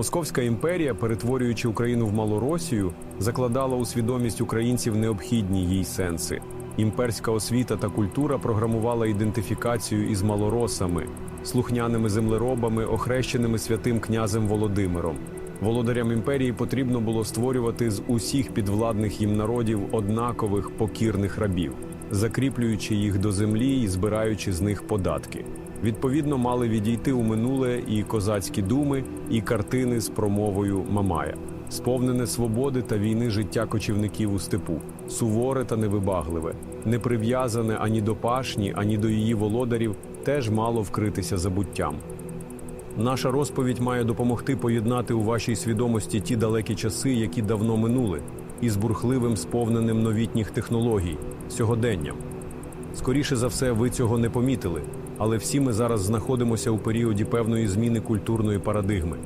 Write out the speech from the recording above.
Московська імперія, перетворюючи Україну в Малоросію, закладала у свідомість українців необхідні їй сенси. Імперська освіта та культура програмувала ідентифікацію із малоросами, слухняними землеробами, охрещеними святим князем Володимиром. Володарям імперії потрібно було створювати з усіх підвладних їм народів однакових покірних рабів, закріплюючи їх до землі і збираючи з них податки. Відповідно, мали відійти у минуле і козацькі думи, і картини з промовою Мамая, сповнене свободи та війни життя кочівників у степу, суворе та невибагливе, не прив'язане ані до пашні, ані до її володарів, теж мало вкритися забуттям. Наша розповідь має допомогти поєднати у вашій свідомості ті далекі часи, які давно минули, із бурхливим сповненим новітніх технологій, сьогоденням. Скоріше за все, ви цього не помітили, але всі ми зараз знаходимося у періоді певної зміни культурної парадигми.